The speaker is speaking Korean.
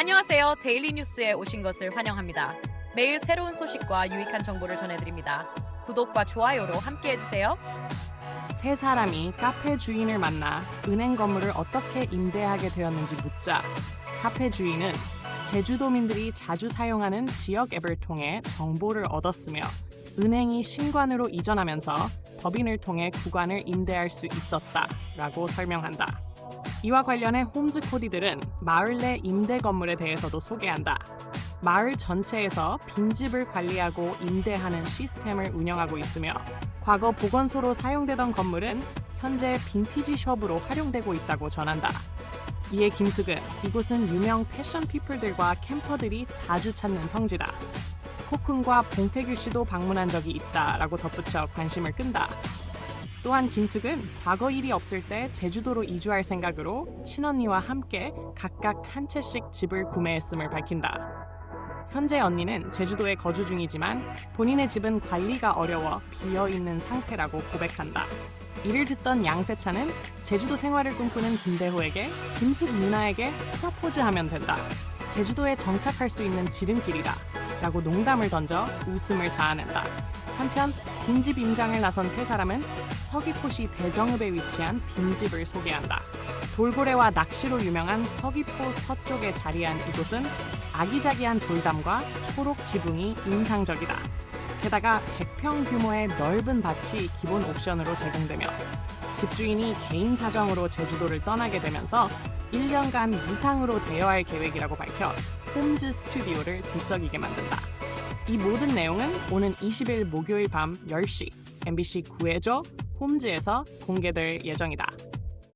안녕하세요. 데일리 뉴스에 오신 것을 환영합니다. 매일 새로운 소식과 유익한 정보를 전해드립니다. 구독과 좋아요로 함께 해주세요. 세 사람이 카페 주인을 만나 은행 건물을 어떻게 임대하게 되었는지 묻자 카페 주인은 제주도민들이 자주 사용하는 지역 앱을 통해 정보를 얻었으며 은행이 신관으로 이전하면서 법인을 통해 구간을 임대할 수 있었다라고 설명한다. 이와 관련해 홈즈 코디들은 마을 내 임대 건물에 대해서도 소개한다. 마을 전체에서 빈집을 관리하고 임대하는 시스템을 운영하고 있으며 과거 보건소로 사용되던 건물은 현재 빈티지 숍으로 활용되고 있다고 전한다. 이에 김숙은 이곳은 유명 패션 피플들과 캠퍼들이 자주 찾는 성지다. 코쿤과 봉태규 씨도 방문한 적이 있다라고 덧붙여 관심을 끈다. 또한 김숙은 과거 일이 없을 때 제주도로 이주할 생각으로 친언니와 함께 각각 한 채씩 집을 구매했음을 밝힌다. 현재 언니는 제주도에 거주 중이지만 본인의 집은 관리가 어려워 비어 있는 상태라고 고백한다. 이를 듣던 양세찬은 제주도 생활을 꿈꾸는 김대호에게 김숙 누나에게 프로포즈하면 된다. 제주도에 정착할 수 있는 지름길이다. 라고 농담을 던져 웃음을 자아낸다. 한편 빈집 임장을 나선 세 사람은 서귀포시 대정읍에 위치한 빈집을 소개한다. 돌고래와 낚시로 유명한 서귀포 서쪽에 자리한 이곳은 아기자기한 돌담과 초록 지붕이 인상적이다. 게다가 100평 규모의 넓은 밭이 기본 옵션으로 제공되며 집주인이 개인 사정으로 제주도를 떠나게 되면서 1년간 무상으로 대여할 계획이라고 밝혀 홈즈 스튜디오를 들썩이게 만든다. 이 모든 내용은 오는 20일 목요일 밤 10시 MBC 9회조 홈즈에서 공개될 예정이다.